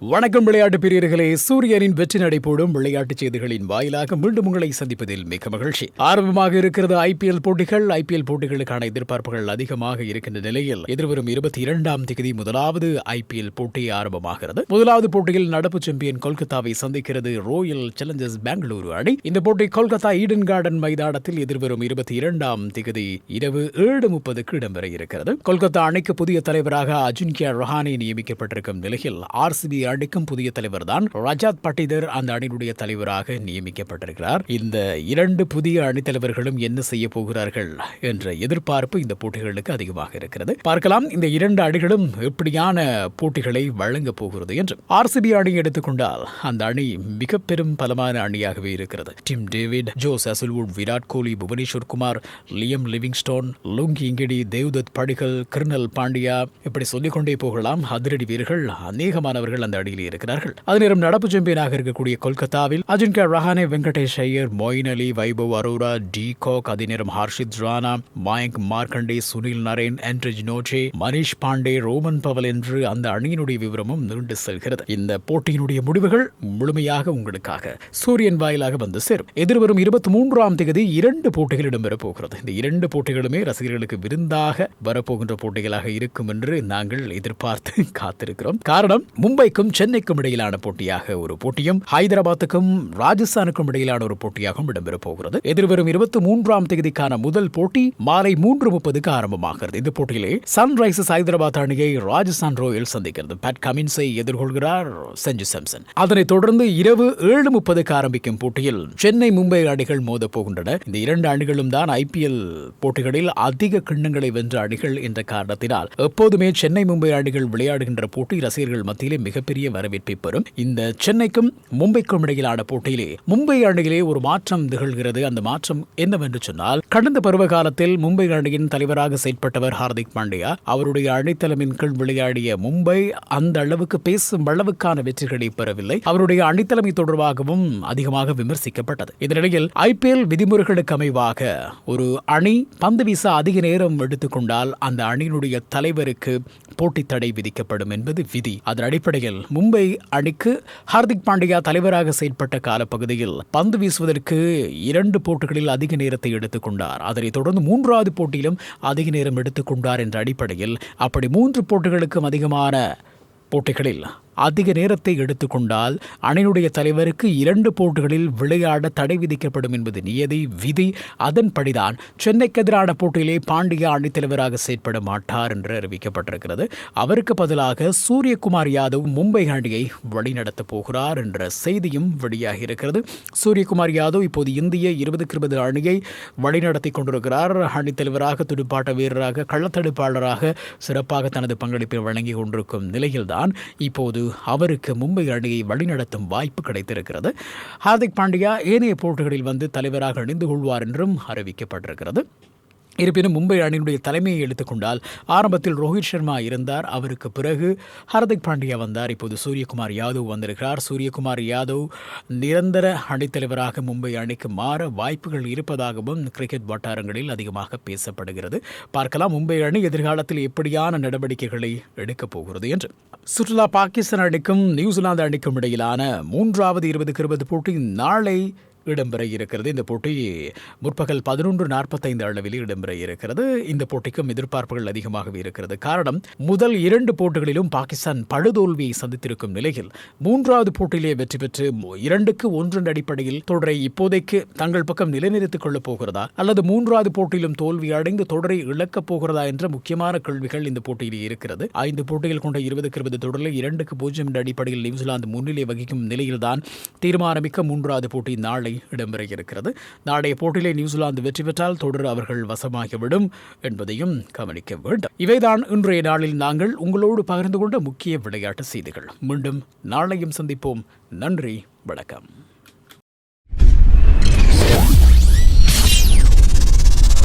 வணக்கம் விளையாட்டு பிரியர்களே. சூரியனின் வெற்றி நடைபோடும் விளையாட்டுச் செய்திகளின் வாயிலாக மீண்டும் உங்களை சந்திப்பதில் மிக மகிழ்ச்சி. ஆரம்பமாக இருக்கிறது ஐபிஎல் போட்டிகள். ஐபிஎல் போட்டிகளுக்கான எதிர்பார்ப்புகள் அதிகமாக இருக்கின்ற நிலையில் எதிர்வரும் இருபத்தி இரண்டாம் தேதி முதலாவது ஐபிஎல் போட்டி ஆரம்பமாகிறது. முதலாவது போட்டியில் நடப்பு சாம்பியன் கொல்கத்தாவை சந்திக்கிறது ரோயல் சேலஞ்சர்ஸ் பெங்களூரு அணி. இந்த போட்டி கொல்கத்தா ஈடன் கார்டன் மைதானத்தில் எதிர்வரும் இருபத்தி இரண்டாம் தேதி இரவு ஏழு முப்பதுக்கு இடம்பெற இருக்கிறது. கொல்கத்தா அணிக்கு புதிய தலைவராக அஜின்கியா ரொஹானி நியமிக்கப்பட்டிருக்கும் நிலையில் ஆர்சிபி அடிக்கும் புதிய தலைவர் தான் ரஜாத் பட்டிதர் அந்த அணியினுடைய தலைவராக நியமிக்கப்பட்டிருக்கிறார். இந்த இரண்டு புதிய அணித்தலைவர்களும் என்ன செய்ய போகிறார்கள் என்ற எதிர்பார்ப்பு இந்த போட்டிகளுக்கு அதிகமாக இருக்கிறது. பார்க்கலாம் இந்த இரண்டு அணிகளும் எப்படியான போட்டிகளை வழங்கப் போகிறது என்று. ஆர்சிபி அணி எடுத்துக்கொண்டால் அந்த அணி மிக பெரும் பலமான அணியாகவே இருக்கிறது. Tim David Josh Hazlewood Virat Kohli Bhuvneshwar Kumar Liam Livingstone Lungi Ngidi Devdutt Padikkal Krunal Pandya இப்படி சொல்லிக்கொண்டே போகலாம். அதிரடி வீரர்கள் அநேகமானவர்கள் அந்த அடியில் இருக்கிறார்கள். அதே நேரம் நடப்பு சாம்பியனாக இருக்கக்கூடிய கொல்கத்தாவில் அஜின்கா ரஹானே வெங்கடேஷ் ஐயர் மொயின் அலி வைபவ் அரோரா டி காக் அதே நேரம் Harshit Rana Mayank Markande Sunil Narine Anrich Nortje Manish Pandey Rovman Powell என்று அந்த அணியினுடைய விவரமும் நீண்டு செல்கிறது. இந்த போட்டியினுடைய முடிவுகள் முழுமையாக உங்களுக்காக. சூரியன் வாயிலாக வந்து சேரும். எதிர்வரும் இருபத்தி மூன்றாம் தேதி இரண்டு போட்டிகள் இடம்பெறப் போகிறது இந்த இரண்டு போட்டிகளுமே ரசிகர்களுக்கு விருந்தாக வரப்போகின்ற போட்டிகளாக இருக்கும் என்று நாங்கள் எதிர்பார்த்து காத்திருக்கிறோம். காரணம் மும்பைக்கும் சென்னைக்கும் இடையிலான போட்டியாக ஒரு போட்டியும் ஹைதராபாத்துக்கும் ராஜஸ்தானுக்கும் இடையிலான ஒரு போட்டியாகவும் இடம்பெறப் போகிறது எதிர்வரும் இருபத்தி மூன்றாம் தேதிக்கான முதல் போட்டி மாலை மூன்று முப்பதுக்கு ஆரம்பமாகிறது. இந்த போட்டியிலே சன்ரைசர்ஸ் ஹைதராபாத் அணியை ராஜஸ்தான் ராயல் சந்திக்கிறது. பேட் கமின்ஸை எதிர்கொள்கிறார் செஞ்சு சாம்சன். அதனைத் தொடர்ந்து இரவு ஏழு முப்பதுக்கு ஆரம்பிக்கும் போட்டியில் சென்னை மும்பை அணிகள் மோதப் போகின்றன. இந்த இரண்டு அணிகளும் தான் ஐபிஎல் போட்டிகளில் அதிக கிண்ணங்களை வென்ற அணிகள் என்ற காரணத்தினால் எப்போதுமே சென்னை மும்பை அணிகள் விளையாடுகின்ற போட்டி ரசிகர்கள் மத்தியிலே மிகப்பெரிய வரவேற்பை பெறும். இந்த சென்னைக்கும் மும்பைக்கும் இடையிலான போட்டியிலே மும்பை அணியிலே ஒரு மாற்றம் திகழ்கிறது அந்த மாற்றம் என்னவென்று சொன்னால் கடந்த பருவ காலத்தில் மும்பை அணியின் தலைவராக செயற்பட்டவர் ஹார்திக் பாண்டியா அவருடைய அணித்தலமின் கீழ் விளையாடிய மும்பை அந்த அளவுக்கு பேசும் அளவுக்கான வெற்றிகளை பெறவில்லை. அவருடைய அணித்தலைமை தொடர்பாகவும் அதிகமாக விமர்சிக்கப்பட்டது. இதனிடையில் ஐபிஎல் விதிமுறைகளுக்கு அமைவாக ஒரு அணி பந்து வீச அதிக நேரம் எடுத்துக்கொண்டால் அந்த அணியினுடைய தலைவருக்கு போட்டி தடை விதிக்கப்படும் என்பது விதி. அதன் அடிப்படையில் மும்பை அணிக்கு ஹார்திக் பாண்டியா தலைவராக செயல்பட்ட காலப்பகுதியில் பந்து வீசுவதற்கு இரண்டு போட்டிகளில் அதிக நேரத்தை எடுத்துக்கொண்டார் அதனைத் தொடர்ந்து மூன்றாவது போட்டியிலும் அதிக நேரம் எடுத்துக்கொண்டார் என்ற அடிப்படையில் அப்படி மூன்று போட்டிகளுக்கும் அதிகமான போட்டிகளில் அதிக நேரத்தை எடுத்துக்கொண்டால் அணியினுடைய தலைவருக்கு இரண்டு போட்டிகளில் விளையாட தடை விதிக்கப்படும் என்பது நியதி விதி. அதன்படிதான் சென்னைக்கு எதிரான போட்டியிலே பாண்டியா அணித்தலைவராக செயற்பட மாட்டார் என்று அறிவிக்கப்பட்டிருக்கிறது. அவருக்கு பதிலாக சூரியகுமார் யாதவ் மும்பை அணியை வழிநடத்தப் போகிறார் என்ற செய்தியும் வெளியாகி இருக்கிறது. சூரியகுமார் யாதவ் இப்போது இந்திய இருபதுக்கு இருபது அணியை வழிநடத்தி கொண்டிருக்கிறார். அணித்தலைவராக துடுப்பாட்ட வீரராக கள்ளத்தடுப்பாளராக சிறப்பாக தனது பங்களிப்பை வழங்கி கொண்டிருக்கும் நிலையில்தான் இப்போது அவருக்கு மும்பை அணியை வழிநடத்தும் வாய்ப்பு கிடைத்திருக்கிறது. ஹார்திக் பாண்டியா ஏனைய போட்டிகளில் வந்து தலைவராக இணைந்து கொள்வார் என்றும் அறிவிக்கப்பட்டிருக்கிறது. இருப்பினும் மும்பை அணியினுடைய தலைமையை எடுத்துக்கொண்டால் ஆரம்பத்தில் ரோஹித் சர்மா இருந்தார். அவருக்கு பிறகு ஹர்திக் பாண்டியா வந்தார். இப்போது சூரியகுமார் யாதவ் வந்திருக்கிறார். சூரியகுமார் யாதவ் நிரந்தர அணித்தலைவராக மும்பை அணிக்கு மாற வாய்ப்புகள் இருப்பதாகவும் கிரிக்கெட் வட்டாரங்களில் அதிகமாக பேசப்படுகிறது. பார்க்கலாம் மும்பை அணி எதிர்காலத்தில் எப்படியான நடவடிக்கைகளை எடுக்கப் போகிறது என்று. சுற்றுலா பாகிஸ்தான் அணிக்கும் நியூசிலாந்து அணிக்கும் இடையிலான மூன்றாவது இருபதுக்கு இருபது போட்டி நாளை இடம்பெற இருக்கிறது. இந்த போட்டி முற்பகல் பதினொன்று நாற்பத்தைந்து அளவில் இடம்பெற இருக்கிறது. இந்த போட்டிக்கும் எதிர்பார்ப்புகள் அதிகமாகவே இருக்கிறது. காரணம் முதல் இரண்டு போட்டிகளிலும் பாகிஸ்தான் படுதோல்வியை சந்தித்திருக்கும் நிலையில் மூன்றாவது போட்டியிலே வெற்றி பெற்று இரண்டுக்கு ஒன்றின் அடிப்படையில் தொடரை இப்போதைக்கு தங்கள் பக்கம் நிலைநிறுத்திக் கொள்ளப் போகிறதா? அல்லது மூன்றாவது போட்டியிலும் தோல்வி அடைந்து தொடரை இழக்கப் போகிறதா என்ற முக்கியமான கேள்விகள் இந்த போட்டியில் இருக்கிறது. ஐந்து போட்டிகள் கொண்ட இருபதுக்கு இருபது தொடரில் இரண்டுக்கு பூஜ்ஜியம் என்ற அடிப்படையில் நியூசிலாந்து முன்னிலை வகிக்கும் நிலையில்தான் தீர்மானமிக்க மூன்றாவது போட்டி நாளை இடம்பெற இருக்கிறது நாளைய போட்டியிலே நியூசிலாந்து வெற்றி பெற்றால் தொடர் அவர்கள் வசமாகிவிடும் என்பதையும் கவனிக்க வேண்டும். இவைதான் இன்றைய நாளில் நாங்கள் உங்களோடு பகிர்ந்து கொண்ட முக்கிய விளையாட்டு செய்திகள். மீண்டும் நாளையும் சந்திப்போம். நன்றி வணக்கம்.